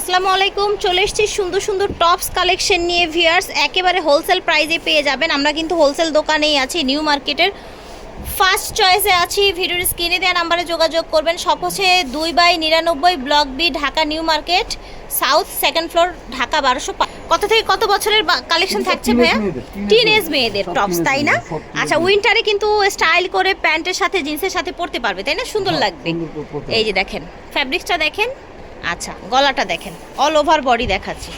আসসালামু আলাইকুম চলে এসেছি সুন্দর সুন্দর টপস কালেকশন নিয়ে ভিয়ার্স একেবারে হোলসেল প্রাইজে পেয়ে যাবেন। আমরা কিন্তু হোলসেল দোকানেই আছি নিউ মার্কেটের ফার্স্ট চয়েসে আছি ভিডিওর স্ক্রিনে দেওয়া নাম্বারে যোগাযোগ করবেন। সব হচ্ছে দুই বাই নিরানব্বই block B Dhaka new market south second floor Dhaka বারোশো কত থেকে কত বছরের কালেকশন থাকছে ভাইয়া? টিন এজ মেয়েদের টপস তাই না? আচ্ছা উইন্টারে কিন্তু স্টাইল করে প্যান্টের সাথে জিন্সের সাথে পরতে পারবে তাই না? সুন্দর লাগবে। এই যে দেখেন ফ্যাব্রিক্সটা দেখেন। আচ্ছা গলাটা দেখেন অল ওভার বডি দেখাচ্ছি।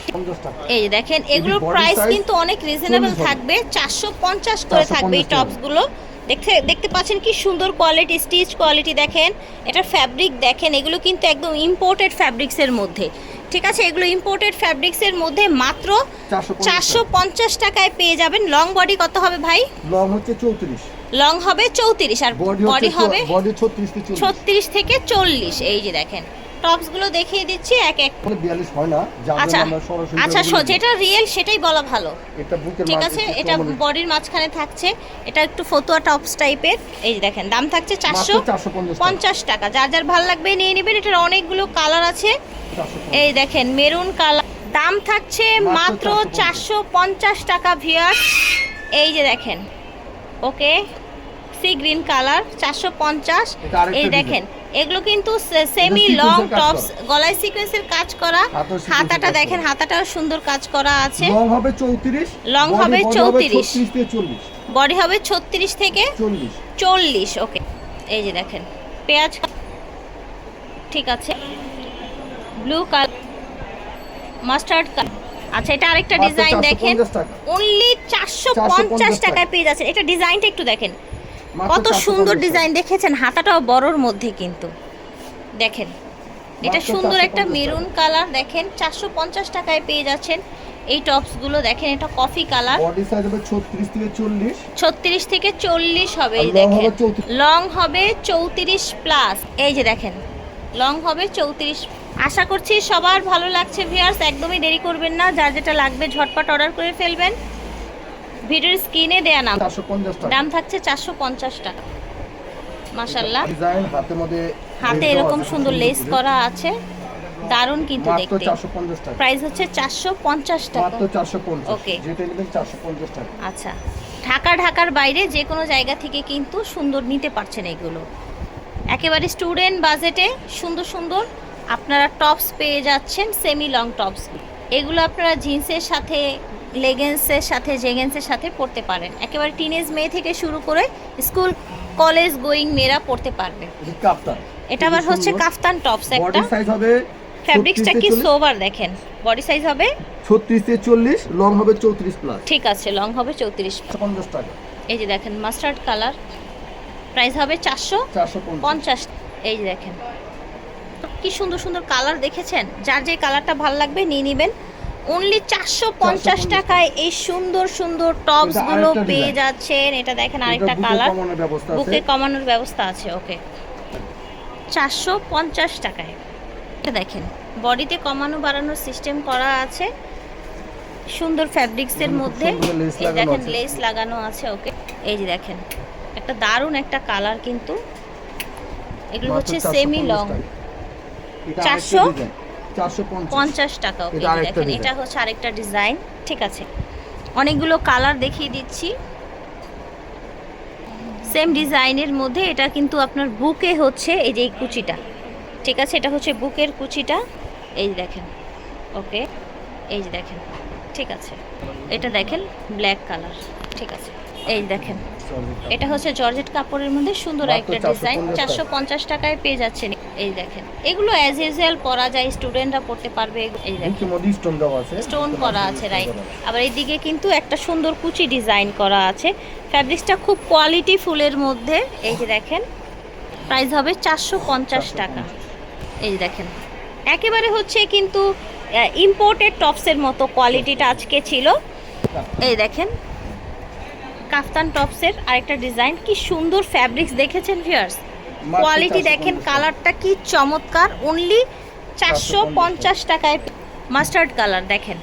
এই যে দেখেন এগুলোর প্রাইস কিন্তু অনেক রিজনেবল থাকবে চারশো পঞ্চাশ করে থাকবে এই। টপসগুলো দেখতে দেখতে পাচ্ছেন কি সুন্দর কোয়ালিটি স্টিচ কোয়ালিটি দেখেন। এটা ফ্যাব্রিক দেখেন এগুলো কিন্তু একদম ইম্পোর্টেড ফ্যাব্রিক্সের মধ্যে। ঠিক আছে এগুলো ইম্পোর্টেড ফ্যাব্রিক্সের মধ্যে মাত্র চারশো পঞ্চাশ। টাকায় পেয়ে যাবেন। লং বডি কত হবে ভাই? লং হচ্ছে চৌত্রিশ। লং হবে চৌত্রিশ আর বডি হবে ছত্রিশ থেকে চল্লিশ। এই যে দেখেন টপসগুলো দেখিয়ে দিচ্ছি এক এক। মানে বিয়াল্লিশ হয় না আচ্ছা আচ্ছা স-। যেটা রিয়েল সেটাই বলা ভালো। এটা বুকের ঠিক আছে এটা বডির মাঝখানে থাকছে এটা একটু ফতুয়া টপস টাইপের। এই দেখেন দাম থাকছে চারশো মাত্র 450 টাকা। যার যার ভালো লাগবে নিয়ে নেবেন এটার অনেকগুলো কালার আছে। এই দেখেন মেরুন কালার। দাম থাকছে মাত্র মাত্র চারশো পঞ্চাশ। টাকা ভিয়ার এই যে দেখেন ওকে সি গ্রিন কালার চারশো পঞ্চাশ। এই দেখেন এগুলো কিন্তু সেমি লং টপস। গলায় সিকোয়েন্সের কাজ করা। হাতাটা দেখেন হাতাটাও সুন্দর কাজ করা আছে। লং হবে চৌত্রিশ Long হবে 34 ছত্রিশ। থেকে বডি হবে ছত্রিশ থেকে চল্লিশ। চল্লিশ ওকে এই যে দেখেন পেঁয়াজ ঠিক আছে। ব্লু কালার মাস্টার্ড কালার আচ্ছা এটা আরেকটা ডিজাইন দেখেন। 450 অনলি চারশো 450 পঞ্চাশ টাকায় পেয়ে যাচ্ছেন। এটা ডিজাইনটা একটু দেখেন। কত সুন্দর ডিজাইন দেখেছেন হাতাটাও বড়র মধ্যে কিন্তু। দেখেন এটা সুন্দর একটা মেরুন কালার দেখেন চারশো পঞ্চাশ টাকায় পেয়ে যাচ্ছেন। এই টপসগুলো দেখেন এটা কফি কালার। বডি সাইজ হবে ছত্রিশ থেকে চল্লিশ। ছত্রিশ থেকে চল্লিশ হবে এই দেখেন। লং হবে চৌত্রিশ প্লাস এই যে দেখেন লং হবে চৌত্রিশ। আশা করছি সবার ভালো লাগছে ভিয়ার্স একদমই দেরি করবেন না। যার যেটা লাগবে ঝটপট অর্ডার করে ফেলবেন। ভিডিওর স্ক্রিনে দেয়া নাম। দাম থাকছে চারশো পঞ্চাশ টাকা। মাসাল্লাহ হাতে এরকম সুন্দর লেস করা আছে। দারুণ কিন্তু দেখতে। প্রাইস হচ্ছে চারশো পঞ্চাশ টাকা। টাকা। আচ্ছা। ঢাকা ঢাকার বাইরে যে কোনো জায়গা থেকে কিন্তু সুন্দর নিতে পারছেন এগুলো। একেবারে স্টুডেন্ট বাজেটে সুন্দর সুন্দর। আপনারা টপস পেয়ে যাচ্ছেন সেমি লং টপস। এগুলো আপনারা জিন্সের সাথে লেগেন্সের সাথে জেগেন্সের সাথে পড়তে পারেন। একেবারে টিনেজ মেয়ে থেকে শুরু করে স্কুল কলেজ গোয়িং মেয়েরা পড়তে পারবে। এটা আবার হচ্ছে কাফতান টপস একটা। সাইজ হবে ফ্যাব্রিক্সটা কি সোভার দেখেন। বডি সাইজ হবে ছত্রিশ থেকে চল্লিশ লং হবে চৌত্রিশ প্লাস ঠিক আছে লং হবে চৌত্রিশ। পঞ্চাশ টাকা। এই যে দেখেন মাস্টার্ড কালার প্রাইস হবে চারশো চারশো পঞ্চাশ। এই যে দেখেন। কি সুন্দর সুন্দর কালার দেখেছেন? যার যে কালারটা ভালো লাগবে নিয়ে নেবেন। অনলি চারশো পঞ্চাশ টাকায় এই সুন্দর সুন্দর টপসগুলো পেয়ে যাচ্ছেন। এটা দেখেন আরেকটা কালার বুকে কমানোর ব্যবস্থা আছে। ওকে চারশো পঞ্চাশ টাকায়। এটা দেখেন বডিতে কমানো বাড়ানোর সিস্টেম করা আছে। সুন্দর ফ্যাব্রিক্সের মধ্যে। এই দেখেন লেস লাগানো আছে ওকে এই যে দেখেন একটা দারুণ একটা কালার কিন্তু। এগুলো হচ্ছে সেমি লং চারশো? পঞ্চাশ। টাকা ওকে দেখেন এটা হচ্ছে আরেকটা ডিজাইন ঠিক আছে। অনেকগুলো কালার দেখিয়ে দিচ্ছি। সেম ডিজাইনের মধ্যে এটা কিন্তু আপনার বুকে হচ্ছে এই যে কুচিটা ঠিক আছে? এটা হচ্ছে বুকের কুচিটা এই দেখেন ওকে এই যে দেখেন ঠিক আছে। এটা দেখেন ব্ল্যাক কালার ঠিক আছে। এই দেখেন। এটা হচ্ছে জর্জেট কাপড়ের মধ্যে সুন্দর একটা ডিজাইন চারশো পঞ্চাশ টাকায় পেয়ে যাচ্ছেন। এই দেখেন। এগুলো অ্যাজ ইউজুয়াল পরা যায় স্টুডেন্টরা পড়তে পারবে। এই দেখেন। স্টোন করা আছে রাইট। আবার এইদিকে কিন্তু একটা সুন্দর কুচি ডিজাইন করা আছে। ফ্যাব্রিক্সটা খুব কোয়ালিটি ফুলের মধ্যে। এই যে দেখেন প্রাইস হবে চারশো পঞ্চাশ টাকা। এই দেখেন। একেবারে হচ্ছে কিন্তু ইম্পোর্টেড টপসের মতো কোয়ালিটিটা আজকে ছিল। এই দেখেন কাফতান টপসের আরেকটা ডিজাইন। কি সুন্দর ফ্যাব্রিক্স দেখেছেন ভিউয়ার্স কোয়ালিটি দেখেন কালারটা কি চমৎকার। অনলি চারশো পঞ্চাশ। টাকায় মাস্টার্ড কালার দেখেন।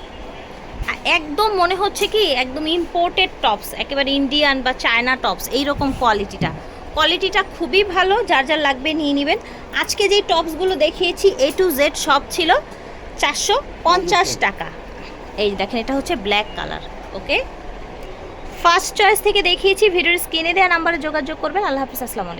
একদম মনে হচ্ছে কি একদম ইম্পোর্টেড টপস একেবারে ইন্ডিয়ান বা চায়না টপস এইরকম কোয়ালিটিটা কোয়ালিটিটা খুবই ভালো যার যার লাগবে নিয়ে নেবেন। আজকে যেই টপসগুলো দেখিয়েছি এ টু জেড সব ছিল চারশো পঞ্চাশ টাকা। এই দেখেন এটা হচ্ছে black colour okay first choice থেকে দেখিয়েছি ভিডিওর স্ক্রিনে দেওয়া নাম্বারে যোগাযোগ করবেন। আল্লাহ হাফিজ আসসালামু